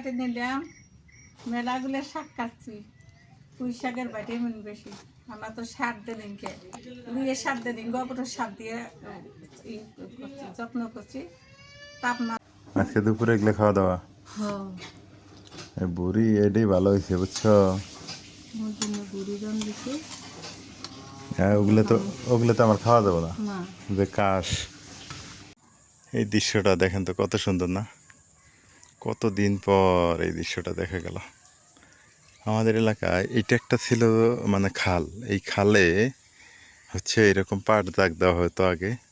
কাটে নিলাম মেলাগুলো শাক কাটছি। পুঁই শাকের বাটি মন বেশি। আমরা তো সার দিন রুইয়ে সার দিন গোবর সার দিয়ে করছি যত্ন করছি। তাপমাত্রা আজকে দুপুরে এগুলো খাওয়া দাওয়া? এই বুড়ি এটাই ভালো হয়েছে বুঝছ? হ্যাঁ ওগুলো তো ওগুলো তো আমার খাওয়া যাবে না। যে কাশ। এই দৃশ্যটা দেখেন তো কত সুন্দর না? কত দিন পর এই দৃশ্যটা দেখা গেল? আমাদের এলাকায় এটা একটা ছিল মানে খাল। এই খালে হচ্ছে এরকম পাট দাগ দেওয়া হতো আগে।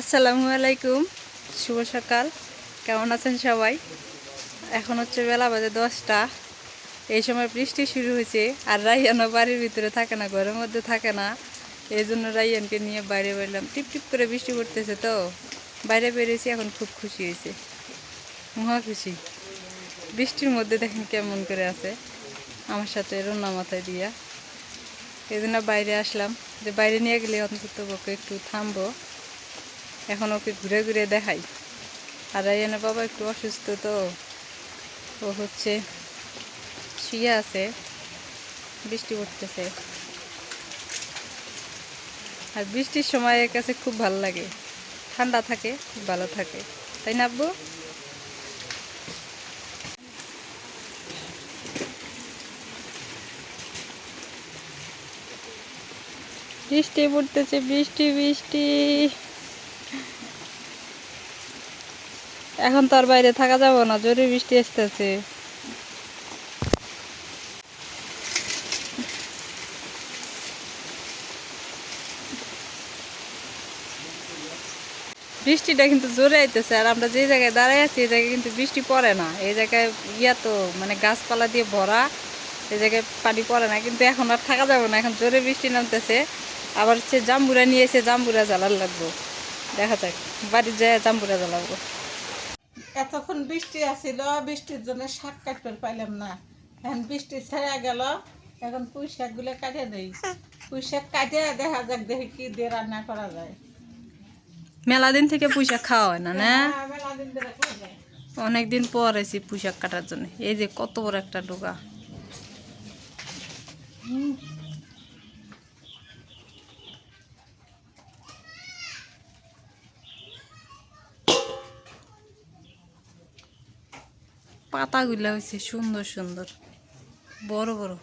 আসসালামু আলাইকুম, শুভ সকাল। কেমন আছেন সবাই? এখন হচ্ছে বেলা বাজে দশটা। এই সময় বৃষ্টি শুরু হয়েছে, আর রাইয়ানও বাড়ির ভিতরে থাকে না, ঘরের মধ্যে থাকে না। এই জন্য রাইয়ানকে নিয়ে বাইরে বেরলাম। টিপ টিপ করে বৃষ্টি পড়তেছে তো। বাইরে বেরিয়েছি, এখন খুব খুশি হয়েছে। মহা খুশি। বৃষ্টির মধ্যে দেখেন কেমন করে আছে। আমার সাথে রোনা মাথায় দিয়া। এই জন্য বাইরে আসলাম। যে বাইরে নিয়ে গেলে অন্তত একটু থামবো। এখন ওকে ঘুরে ঘুরে দেখাই। আর রায়ানের বাবা একটু অসুস্থ তো, ও হচ্ছে শুয়ে আছে, বৃষ্টি পড়তেছে। আর বৃষ্টির সময় এর কাছে খুব ভালো লাগে। ঠান্ডা থাকে, ভালো থাকে। তাই না আব্বু? বৃষ্টি পড়তেছে, বৃষ্টি বৃষ্টি। এখন তো আর বাইরে থাকা যাব না জোরে বৃষ্টি আসতেছে। বৃষ্টিটা কিন্তু জোরে আইতেছে, আর আমরা যে জায়গায় দাঁড়াই আছি, এই জায়গায় কিন্তু বৃষ্টি পড়ে না। এই জায়গায় ইয়া তো মানে গাছপালা দিয়ে ভরা, এই জায়গায় পানি পড়ে না। কিন্তু এখন আর থাকা যাবে না, এখন জোরে বৃষ্টি নামতেছে। আবার হচ্ছে জাম্বুরা নিয়ে এসে জাম্বুরা জ্বালার লাগবো। দেখা যাক, বাড়ির যায় জাম্বুরা জ্বালাবো। এতক্ষণ বৃষ্টি আসিল বৃষ্টির জন্য শাক কাটতে পাইলাম না। এখন বৃষ্টি ছেড়ে গেল এখন পুঁই শাকগুলো কাটে দেই। পুঁই শাক কাটে দেখা যাক দেখি কি দিয়ে রান্না করা যায়। মেলা দিন থেকে পুঁইশাক খাওয়া হয় না না? হ্যাঁ। অনেকদিন পর এসেছি পুঁইশাক কাটার জন্য। এই যে কত বড় একটা ডোকা পাতাগুলা হয়েছে সুন্দর সুন্দর। বড় বড়।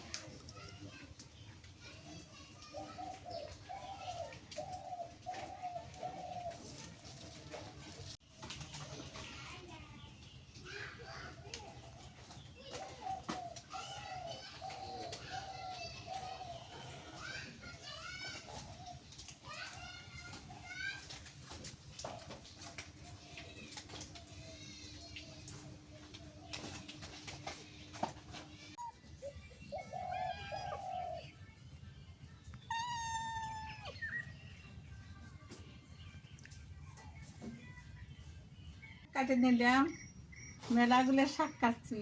কাটে নিলাম। মেলাগুলো শাক কাটছি।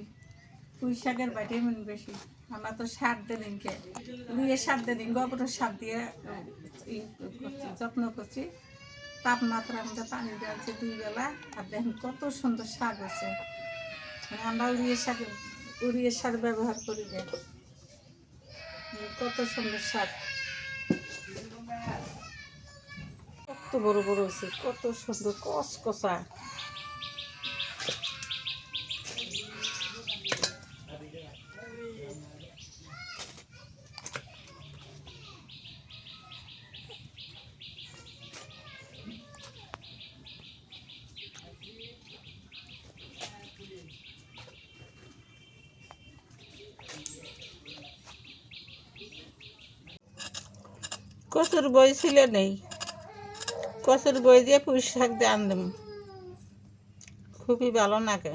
পুঁই শাকের ভিটামিন বেশি। আমরা তো সার দিন কে দিয়ে সার দিন গোবর সার দিয়ে করছি, যত্ন করছি। তাপমাত্রা আমরা পানি দেওয়া দুই বেলা। আর দেখেন কত সুন্দর শাক আছে মানে আমরা উড়িয়ে শাক, উড়িয়ে সার ব্যবহার করি দেখ মানে কত সুন্দর শাক। কত বড় বড় হয়েছে, কত সুন্দর কসকসা কচুর বই ছিল নেই। কচুর বই দিয়ে পুঁই শাক দিয়ে আনলাম খুবই ভালো লাগে।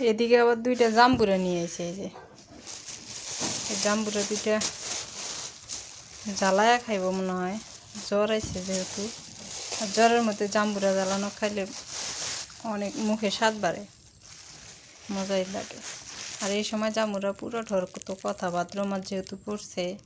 এদিকে আবার দুইটা জাম্বুরা নিয়ে এসে এই যে। জাম্বুরা দুইটা জ্বালায়া খাইব মনে হয়। জ্বর আইছে যেহেতু। আর জ্বরের মধ্যে জাম্বুরা জ্বালানো খাইলে অনেক মুখে স্বাদ বাড়ে। মজাই লাগে। আর এই সময় জাম্বুরা পুরো ঢর তো কথাবার্তা আমার যেহেতু পড়ছে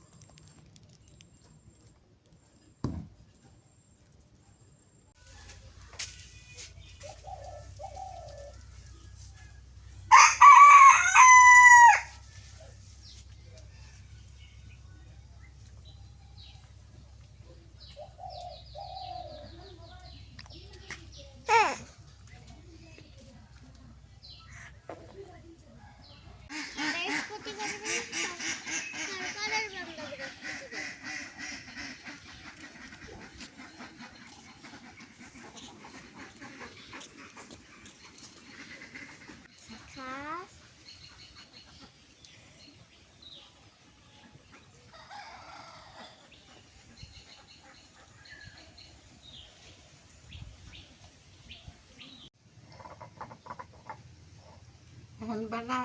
এখন বালা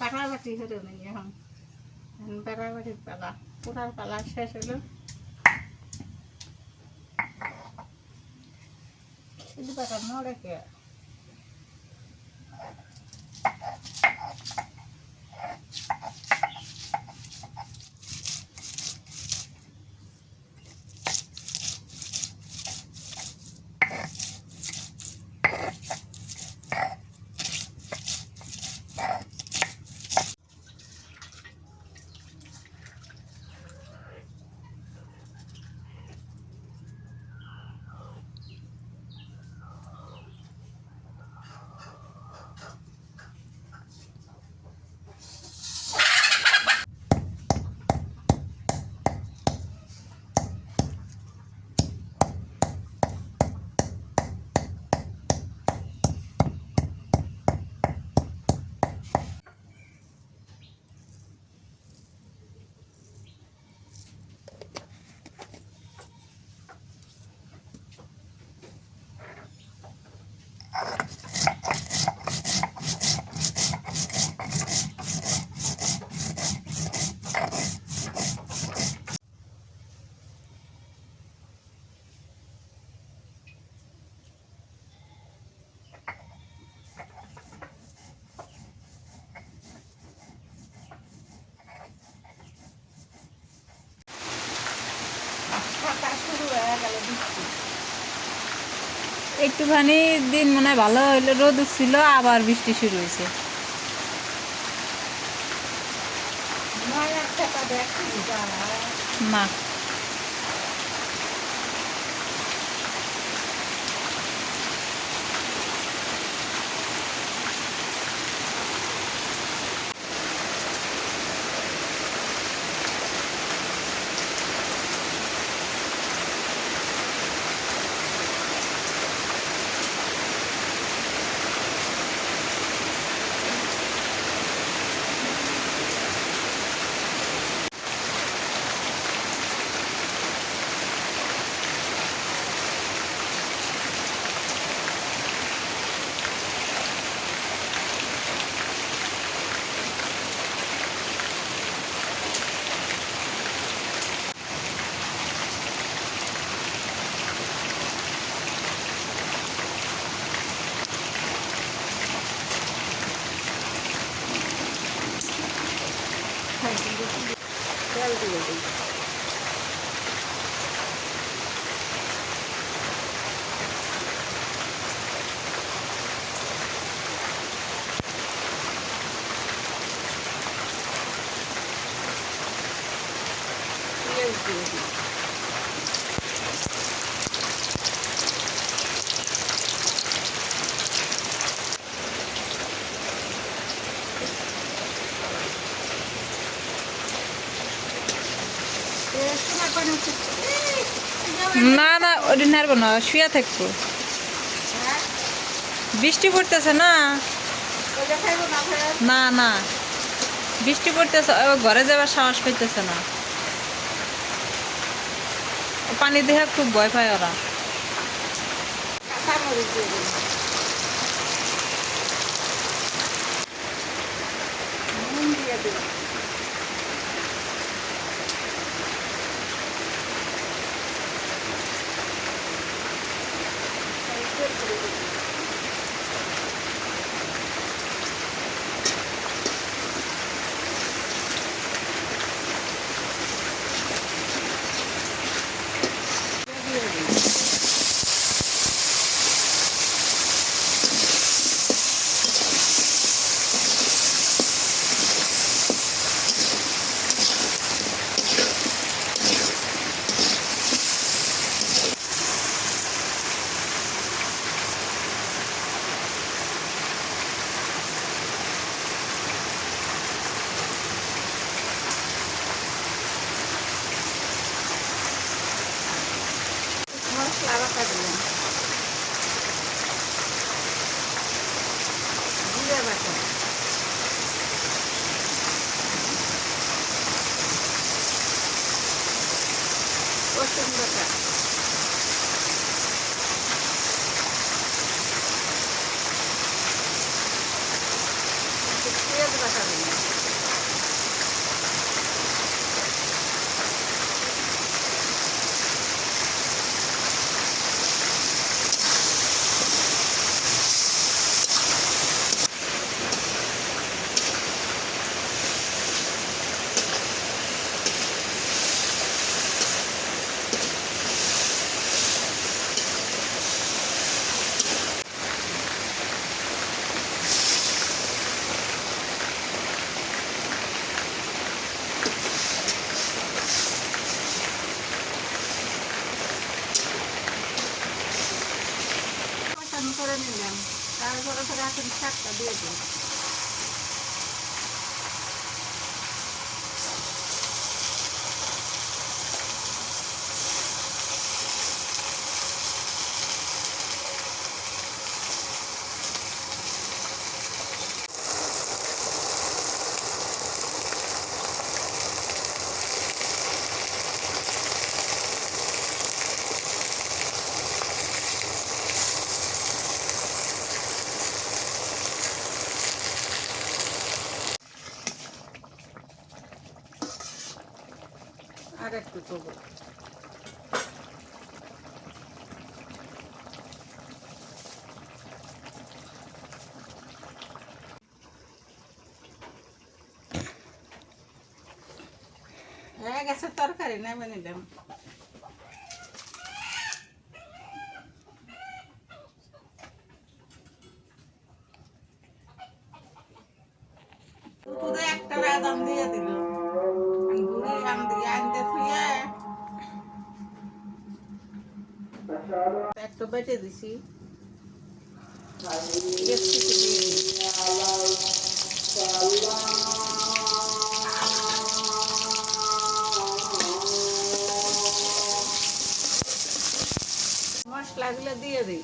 বাড়াবাটি হলো নেই এখন এখন বাড়াবাটির পালা পুরার পালা শেষ হলো শুধু বাটা নড়ে কে একটুখানি দিন মনে হয় ভালো হইল রোদ উঠছিল আবার বৃষ্টি শুরু হয়েছে না তেল দিয়ে হারব না শুয়ে থাকব। বৃষ্টি পড়তেছে না? না না। বৃষ্টি পড়তেছে ঘরে যাবার সাহস পাইতেছে না। পানি দেখে খুব ভয় পায় ওরা। দিই নুন দিয়ে দিই মশলা বাটা দিলাম জিরে বাটা রসুন বাটা একটু পেঁয়াজ বাটা দিলাম কষানো করে নিলাম তারপরে ফের এখন শাকটা দিয়ে দিই আর একটু করব হয়ে গেছে তরকারি নেমে নিলাম বেটে দিছি দেখছি কি দিয়ে দিই। মশলাগুলো দিয়ে দিই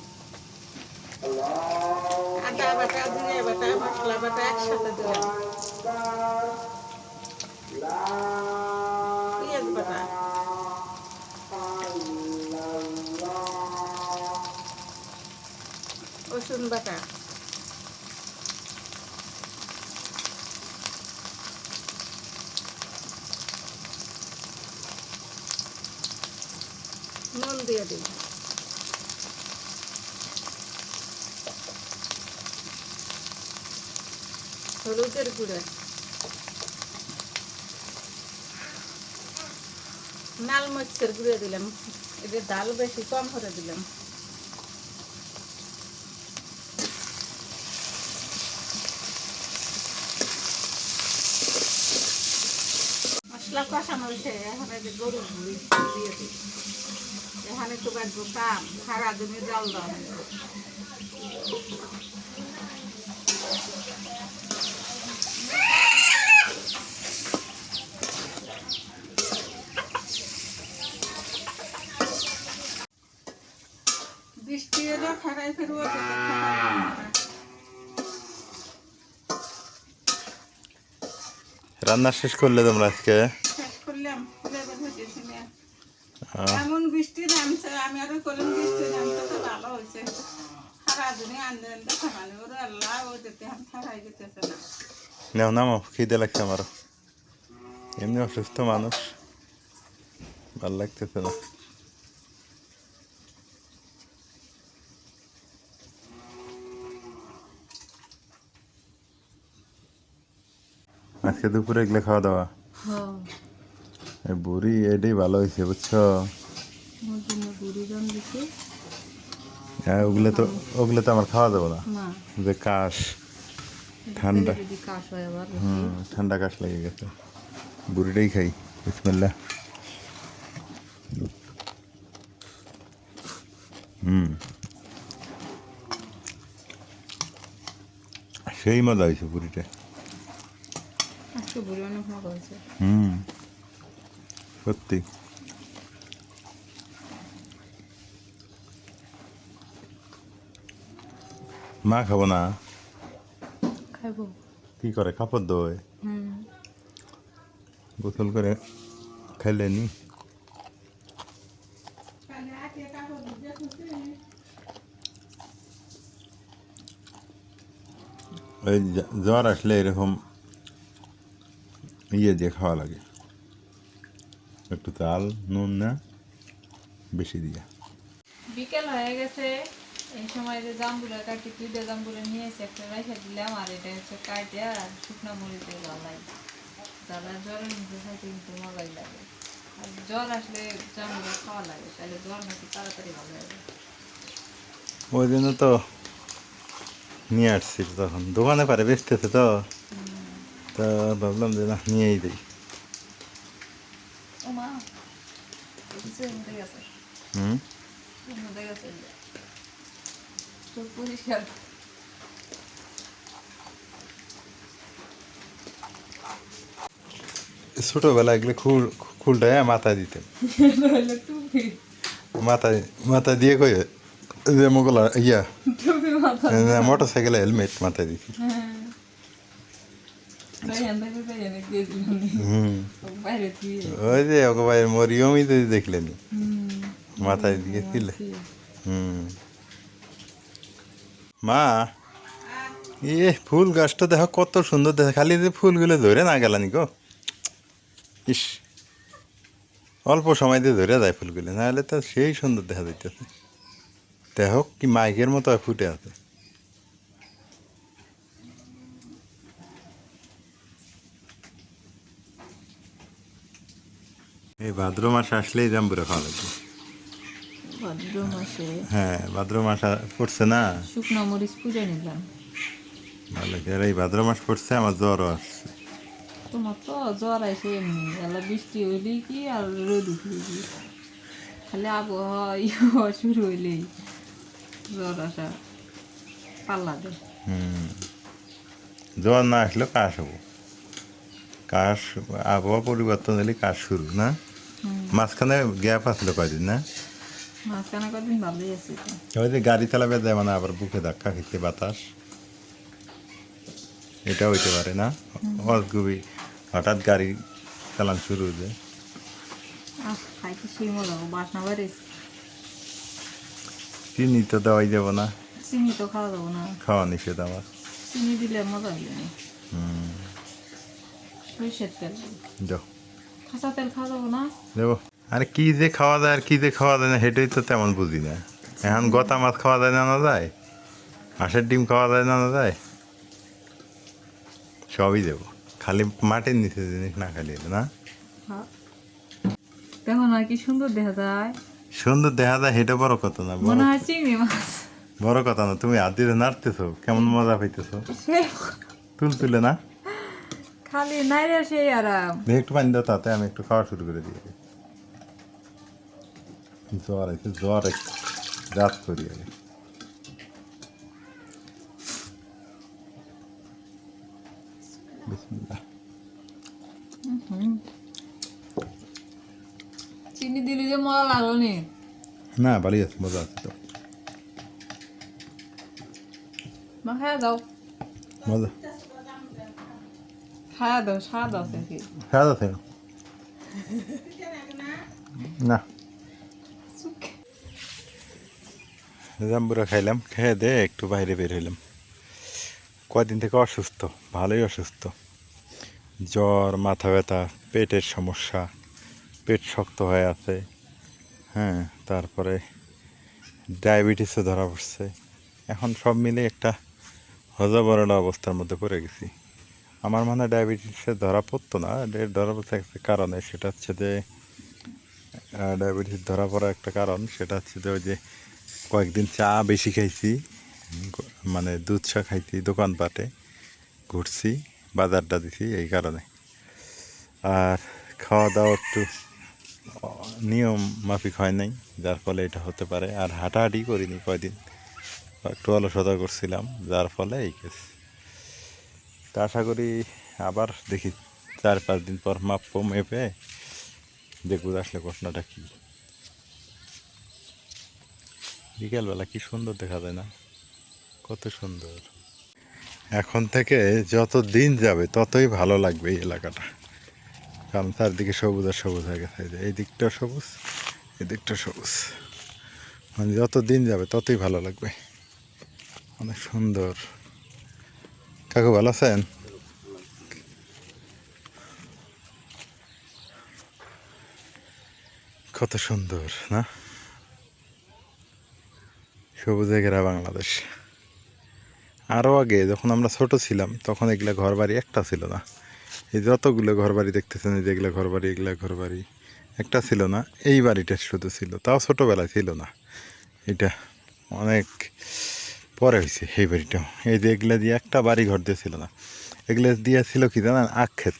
আদা বাটা জিরে বাটা মশলা বাটা একসাথে দিলাম রসুন বাটা। নুন দিয়ে দিই। হলুদের গুঁড়া। নাল মরিচের গুঁড়ো দিলাম। এটা ডাল বেশি কম করে দিলাম। মশলা কষানো হয়েছে যে গরুর এখানে তো বাড়বো কাম, সারা দিনে জল দেওয়া বৃষ্টি রান্না শেষ করলে তোমরা আজকে শেষ করলাম লেবু ভেজেছি নিয়ে। আহ, এমন বৃষ্টি নামছে আমি আরও বৃষ্টি তো ভালো হয়েছে সারা আনতে আনতে খামানি ওর আল্লাহ ও যেতে আমি খারাই যেতেছে না। নাও নামো খিদে লাগছে আমারও। এমনি অসুস্থ মানুষ ভালো লাগতেছে না। আজকে দুপুরে এগুলো খাওয়া দাওয়া? হ্যাঁ। বুড়ি এটাই ভালো হয়েছে বুঝছ? দিছে হ্যাঁ ওগুলো তো ওগুলো তো আমার খাওয়া যাবে না। যে কাশ ঠান্ডা। হুম ঠান্ডা কাশ লেগে গেছে। বুড়িটাই খাই বিসমিল্লা হুম। সেই মজা হয়েছে বুড়িটা হুম। সত্যি। মা খাব না? খাইবো। কি করে? কাপড় দোয় গোসল করে খাইলে নি? ওই জ্বর আসলে এরকম ইয়ে দিয়ে খাওয়া লাগে। একটু চাল নুন না বেশি দিয়া। বিকেল হয়ে গেছে। এই সময় যে জাম্বুরা কাটি দুইটা জাম্বুরা নিয়ে এসে একটা রেখে দিলাম আর এটা হচ্ছে কাটিয়া শুকনো মরিচ দিয়ে জ্বালাই। জ্বালা জ্বরের মধ্যে খাইতে কিন্তু মজাই লাগে। আর জ্বর আসলে জাম্বুরা খাওয়া লাগে তাহলে জ্বর নাকি তাড়াতাড়ি ভালো লাগে ওই জন্য তো নিয়ে আসছি তখন। দোকানে পারে বেচতেছে তো। তা ভাবলাম যে না নিয়েই দিই। হুম? চোখ পরিষ্কার ছোটোবেলা এগুলো খুল খুলটায় হলো টুপি মাথায় মাথায় দিয়ে কই যে মোগলা ইয়া। মোটর সাইকেলে হেলমেট মাথায় দিছি দিয়ে। ওই যে ওকে ভাই মরিয়মই তো দেখলেন। মাথায় দিয়েছিলে হুম। মা এ ফুল গাছটা দেখো কত সুন্দর দেখে, খালি যে ফুলগুলো ধরে না গেলানি গো। ইস, অল্প সময় দিয়ে ধরে যায় ফুলগুলো, নাহলে তো সেই সুন্দর দেখা যাইতেছে দেখো কি মাইকের মতো ফুটে আছে। এই ভাদ্র মাস আসলেই জাম্বুরা খাওয়া লাগবে। ভাদ্র মাসে হ্যাঁ ভাদ্র মাস পড়ছে না? শুকনো মরিচ পূজা নিলাম। ভালো আর এই ভাদ্র মাস পড়ছে আমার জ্বরও আসছে। তোমার তো জ্বর এমনি এলা বৃষ্টি হইলেই কি আর রোদ উঠলেই কি? খালি আবহাওয়া ইয়ে শুরু হইলেই জ্বর আসা পাল্লা দেয়। হুম। জ্বর না আসলেও কাশ হব। কাশ আবহাওয়া পরিবর্তন হলে কাশ শুরু না? মাঝখানে গ্যাপ আসলো কয়দিন না? মাঝখানে কদিন ভালোই আছে ওই যে গাড়ি চালাবে যায় মানে আবার বুকে ধাক্কা খেতে বাতাস। এটা হইতে পারে না? অসগুবি হঠাৎ গাড়ি চালান শুরু হয়ে যায় খাইতে সেই বাসনা বাড়িস চিনি তো দেওয়াই যাব না। চিনি তো খাওয়া যাব না। খাওয়া নিষেধ আমার। চিনি দিলে মজা হইলে না। হুম। সরিষের তেল। যাও। কাঁচা তেল খাওয়া যাব না? দেবো আরে কি যে খাওয়া যায় আর কি যে খাওয়া যায় না সেটাই তো তেমন বুঝি না। এখন গতা মাছ খাওয়া যায় না না যায়? হাঁসের ডিম খাওয়া যায় না না যায়? সবই দেবো। খালি মাটির নিচে জিনিস না খালি না? হ্যাঁ। দেখো না কি সুন্দর দেখা যায়। সুন্দর দেখা যায় হেঁটে বড় কথা না মনে হয় চিংড়ি মাছ। বড় কথা না তুমি হাত দিয়ে নাড়তেছো কেমন মজা পাইতেছো? তুল তুলে না। খালি নাইরে সেই আরাম। একটু পানি দাও তাতে আমি একটু খাওয়া শুরু করে দিই জ্বর আছে জ্বর রাত করি আগে। চিনি দিলি যে মজা লাগল নি না ভালোই আছে মজা আছে তো খায়া দাও মজা খায়া দাও স্বাদ আছে কি স্বাদ আছে না জাম্বুরা খাইলাম, খেয়ে দে একটু বাইরে বের হইলাম। কদিন থেকে অসুস্থ, ভালোই অসুস্থ। জ্বর, মাথা ব্যথা, পেটের সমস্যা, পেট শক্ত হয়ে আছে হ্যাঁ তারপরে ডায়াবেটিসও ধরা পড়ছে। এখন সব মিলে একটা হজবরলা অবস্থার মধ্যে পড়ে গেছি। আমার মনে হয় ডায়াবেটিসে ধরা পড়তো না ধরা পড়তে একটা কারণে, সেটা হচ্ছে যে ডায়াবেটিস ধরা পড়ার একটা কারণ, সেটা হচ্ছে যে ওই যে কয়েকদিন চা বেশি খাইছি মানে দুধ চা খাইছি, দোকানপাটে ঘুরছি, বাজারটা দিছি এই কারণে। আর খাওয়া দাওয়া একটু, নিয়ম মাফিক হয় নাই, যার ফলে এটা হতে পারে। আর হাঁটাহাঁটি করিনি কয়দিন, একটু অলসতা করছিলাম, যার ফলে এই কেস তা আশা করি আবার দেখি, চার পাঁচ দিন পর মাপবো মেপে দেখব আসলে ঘটনাটা কী। বিকেলবেলা কি সুন্দর দেখা যায় না? কত সুন্দর। এখন থেকে যত দিন যাবে, ততই ভালো লাগবে এই এলাকাটা। কারণ চারদিকে সবুজ আর সবুজ হয়ে গেছে। এই দিকটা সবুজ, এই দিকটা সবুজ। মানে যত দিন যাবে, ততই ভালো লাগবে। অনেক সুন্দর। কাকু ভালো আছেন? কত সুন্দর, না? সবুজে ঘেরা বাংলাদেশ। আরও আগে যখন আমরা ছোট ছিলাম, তখন এগুলা ঘর বাড়ি একটা ছিল না। এই যতগুলো ঘর বাড়ি দেখতেছেন, এই যেগুলো ঘর বাড়ি এগুলা ঘর বাড়ি একটা ছিল না। এই বাড়িটা শুধু ছিল, তাও ছোটোবেলায় ছিল না। এটা অনেক পরে হয়েছে এই বাড়িটাও এই যে এগুলা দিয়ে একটা বাড়ি ঘর দিয়ে ছিল না। এগুলো দিয়ে ছিল কি জানেন? আক্ষেত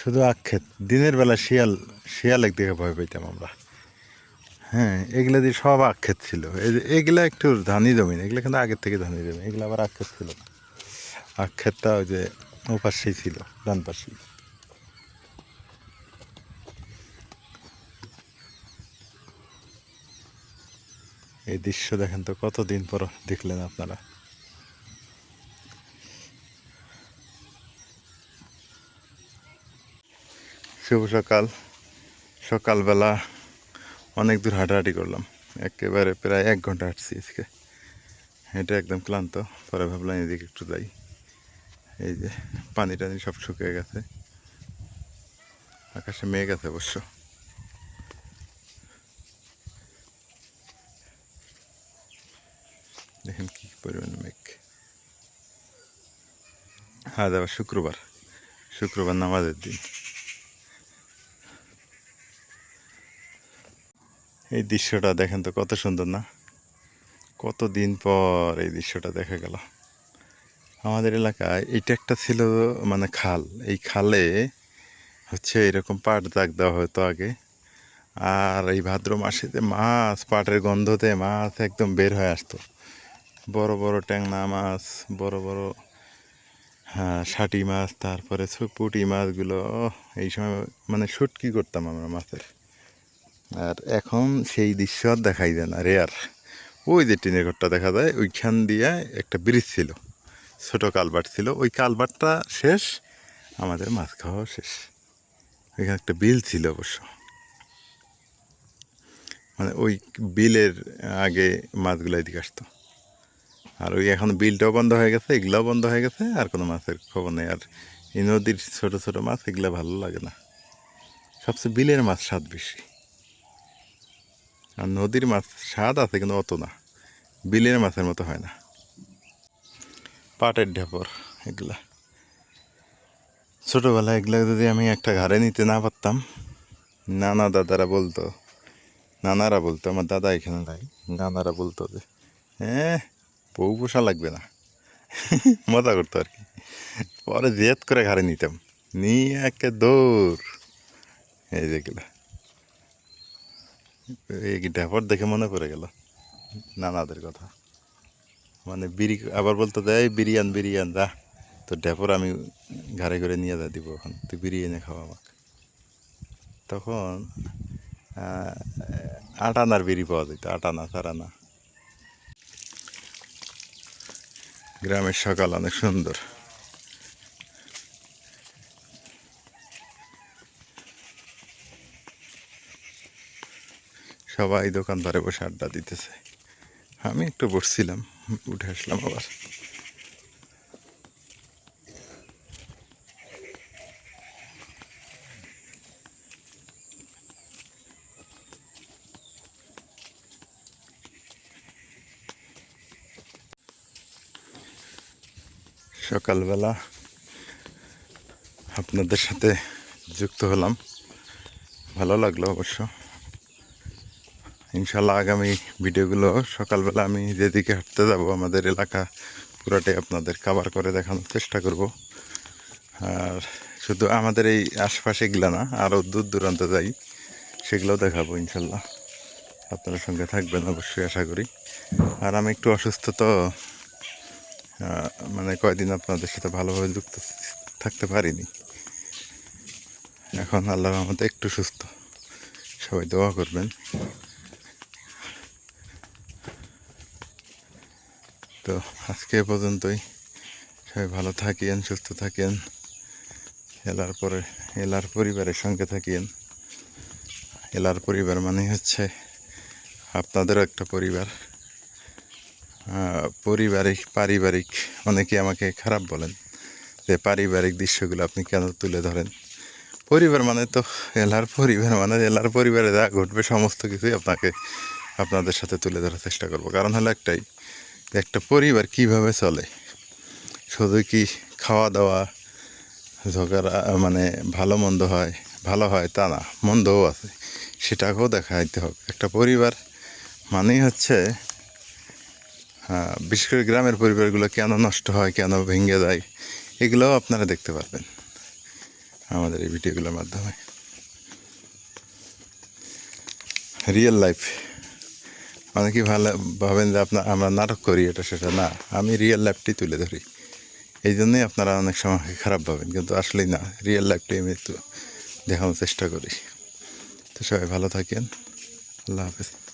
শুধু আক্ষেত দিনের বেলা শিয়াল শিয়াল একদিকে ভয় পেতাম আমরা। হ্যাঁ এগুলা দিয়ে সব আক্ষেত ছিল। এগুলা একটু ধানি জমি না, এগুলো কিন্তু আগের থেকে ধানি জমি, এগুলো আবার আক্ষেত ছিল না। আক্ষেতটা ওই যে ওপাশেই ছিল, ডান পাশেই। এই দৃশ্য দেখেন তো, কতদিন পর দেখলেন আপনারা? শুভ সকাল। সকালবেলা অনেক দূর হাঁটাহাঁটি করলাম। একেবারে প্রায় এক ঘণ্টা হাঁটছি আজকে। হেঁটে একদম ক্লান্ত। পরে ভাবলাম এদিকে একটু যাই। এই যে পানি টানি সব শুকিয়ে গেছে। আকাশে মেঘ আছে অবশ্য। দেখেন কি পরিমাণ মেঘ। হ্যাঁ আবার শুক্রবার। শুক্রবার নামাজের দিন। এই দৃশ্যটা দেখেন তো কত সুন্দর না? কত দিন পর এই দৃশ্যটা দেখা গেল। আমাদের এলাকায় এটা একটা ছিল মানে খাল। এই খালে হচ্ছে এরকম পাট দাগ দেওয়া হতো আগে। আর এই ভাদ্র মাসেতে মাছ, পাটের গন্ধতে মাছ একদম বের হয়ে আসতো। বড় বড় ট্যাংনা মাছ, বড় বড় হ্যাঁ ষাটি মাছ, তারপরে পুঁটি মাছগুলো, এই সময় মানে শুটকি করতাম আমরা মাছের। আর এখন সেই দৃশ্য আর দেখাই যায় না রেয়ার ওই যে টিনের ঘরটা দেখা যায়, ওইখান দিয়ে একটা ব্রিজ ছিল। ছোট কালভার্ট ছিল। ওই কালভার্টটা শেষ, আমাদের মাছ খাওয়া শেষ। ওইখানে একটা বিল ছিল অবশ্য। মানে ওই বিলের আগে মাছগুলো এদিকে আসতো। আর ওই এখন বিলটাও বন্ধ হয়ে গেছে, এগুলাও বন্ধ হয়ে গেছে, আর কোনো মাছের খবর নেই। আর এই নদীর ছোটো ছোটো মাছ, এগুলো ভালো লাগে না। সবচেয়ে বিলের মাছ স্বাদ বেশি। আর নদীর মাছ স্বাদ আছে, কিন্তু অত না। বিলের মাছের মতো হয় না। পাটের ঢেপর, এগুলা। ছোটোবেলায় এগুলা যদি আমি একটা ঘাড়ে নিতে না পারতাম, নানা দাদারা বলতো, নানারা বলতো, আমার দাদা এখানে নাই, নানারা বলতো যে হ্যাঁ বউ পোষা লাগবে না। মজা করতো আর কি। পরে জেদ করে ঘাড়ে নিতাম। নিয়ে একে দৌড়। এই যেগুলো এই ড্যাপর দেখে মনে পড়ে গেল? নানাদের কথা। মানে বিড়ি আবার বলতো যে এই বিরিয়ান বিরিয়ান দা তো ড্যাপর আমি ঘাড়ে করে নিয়ে যা দিব ওখান তুই বিরিয়ানি খাওয়া আমাকে। তখন আহ, আট আনার বিড়ি পাওয়া যেত আট আনা চার আনা। গ্রামের সকাল অনেক সুন্দর। সবাই দোকানদারে বসে আড্ডা দিতেছে। আমি একটু বসছিলাম, উঠে আসলাম আবার। সকালবেলা আপনাদের সাথে যুক্ত হলাম। ভালো লাগল অবশ্য। ইনশাল্লাহ আগামী ভিডিওগুলো সকালবেলা আমি যেদিকে হাঁটতে যাব, আমাদের এলাকা পুরাটাই আপনাদের কাভার করে দেখানোর চেষ্টা করব। আর শুধু আমাদের এই আশপাশে এগুলো না আরও দূর দূরান্তে যাই সেগুলোও দেখাবো ইনশাল্লাহ। আপনাদের সঙ্গে থাকবেন অবশ্যই, আশা করি। আর আমি একটু অসুস্থ তো মানে কয়দিন আপনাদের সাথে ভালোভাবে যুক্ত থাকতে পারিনি। এখন আল্লাহর আমাদের একটু সুস্থ। সবাই দোয়া করবেন। তো আজকে পর্যন্তই। সবাই ভালো থাকিয়েন সুস্থ থাকেন। এলার পরে, এলার পরিবারের সঙ্গে থাকিয়েন এলার পরিবার মানে হচ্ছে আপনাদেরও একটা পরিবার। পারিবারিক পারিবারিক অনেকে আমাকে খারাপ বলেন যে পারিবারিক দৃশ্যগুলো আপনি কেন তুলে ধরেন? পরিবার মানে তো এলার পরিবার মানে এলার পরিবারে যা ঘটবে সমস্ত কিছুই আপনাকে, আপনাদের সাথে তুলে ধরার চেষ্টা করব। কারণ হলো একটাই একটা পরিবার কীভাবে চলে? শুধু কি খাওয়া দাওয়া ঝগড়া মানে ভালো মন্দ হয়, ভালো হয় তা না, মন্দও আছে। সেটাকেও দেখাইতে হবে। একটা পরিবার মানেই হচ্ছে বিশেষ করে গ্রামের পরিবারগুলো কেন নষ্ট হয়, কেন ভেঙে যায়, এগুলোও আপনারা দেখতে পারবেন আমাদের এই ভিডিওগুলোর মাধ্যমে। Real life. অনেকেই ভালো ভাবেন যে আপনার, আমরা নাটক করি, এটা সেটা না। আমি রিয়েল লাইফটি তুলে ধরি। এই জন্যই আপনারা অনেক সময় খারাপ ভাবেন, কিন্তু আসলেই না। রিয়েল লাইফটি আমি একটু দেখানোর চেষ্টা করি। তো সবাই ভালো থাকেন। আল্লাহ হাফেজ।